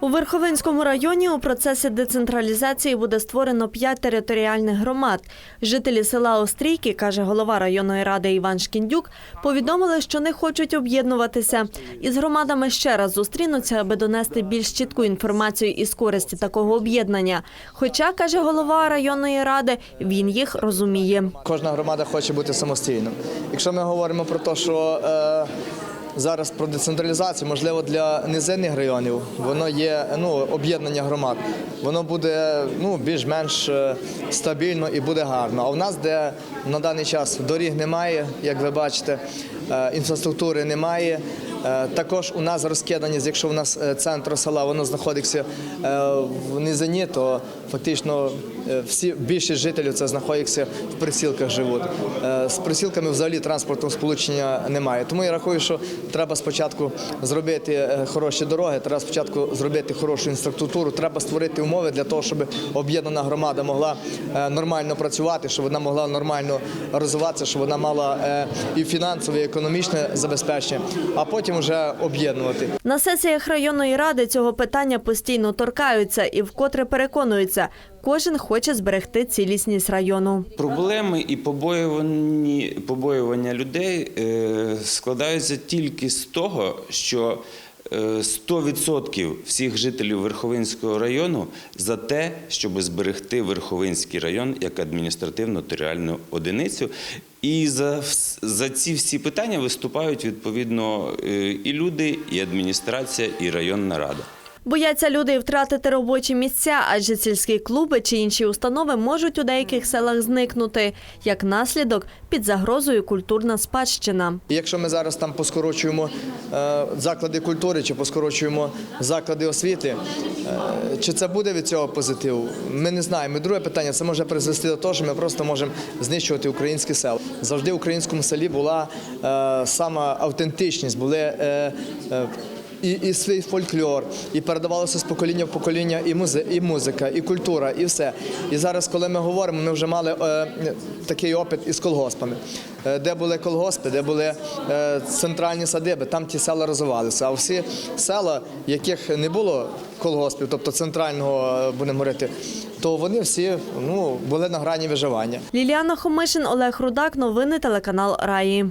У Верховинському районі у процесі децентралізації буде створено п'ять територіальних громад. Жителі села Острійки, каже голова районної ради Іван Шкіндюк, повідомили, що не хочуть об'єднуватися. Із громадами ще раз зустрінуться, аби донести більш чітку інформацію із користі такого об'єднання. Хоча, каже голова районної ради, він їх розуміє. Кожна громада хоче бути самостійною. Якщо ми говоримо про те, що е, зараз про децентралізацію, можливо, для низинних районів воно є ну, об'єднання громад, воно буде ну, більш-менш е, стабільно і буде гарно. А в нас, де на даний час доріг немає, як ви бачите, е, інфраструктури немає. Е, Також у нас розкидані, якщо у нас е, центр села воно знаходиться е, в низині, то фактично всі більшість жителів це знаходяться в присілках живуть. З присілками взагалі транспортного сполучення немає. Тому я рахую, що треба спочатку зробити хороші дороги, треба спочатку зробити хорошу інфраструктуру, треба створити умови для того, щоб об'єднана громада могла нормально працювати, щоб вона могла нормально розвиватися, щоб вона мала і фінансове, і економічне забезпечення, а потім вже об'єднувати. На сесіях районної ради цього питання постійно торкаються і вкотре переконуються, кожен хоче зберегти цілісність району. Проблеми і побоювання, побоювання людей е, складаються тільки з того, що 100% всіх жителів Верховинського району за те, щоб зберегти Верховинський район як адміністративно-територіальну одиницю. І за, за ці всі питання виступають відповідно е, і люди, і адміністрація, і районна рада. Бояться люди втратити робочі місця, адже сільські клуби чи інші установи можуть у деяких селах зникнути. Як наслідок, під загрозою культурна спадщина. Якщо ми зараз там поскорочуємо е, заклади культури чи поскорочуємо заклади освіти, е, чи це буде від цього позитив? Ми не знаємо. Друге питання це може призвести до того, що ми просто можемо знищувати українські села. Завжди в українському селі була е, сама автентичність, були. І, і свій фольклор, і передавалося з покоління в покоління і, музи, і музика, і культура, і все. І зараз, коли ми говоримо, ми вже мали е, такий опит із колгоспами, е, де були колгоспи, де були е, центральні садиби, там ті села розвивалися. А всі села, яких не було колгоспів, тобто центрального, е, будемо говорити, то вони всі ну, були на грані виживання. Ліліана Хомишин, Олег Рудак. Новини телеканал Раї.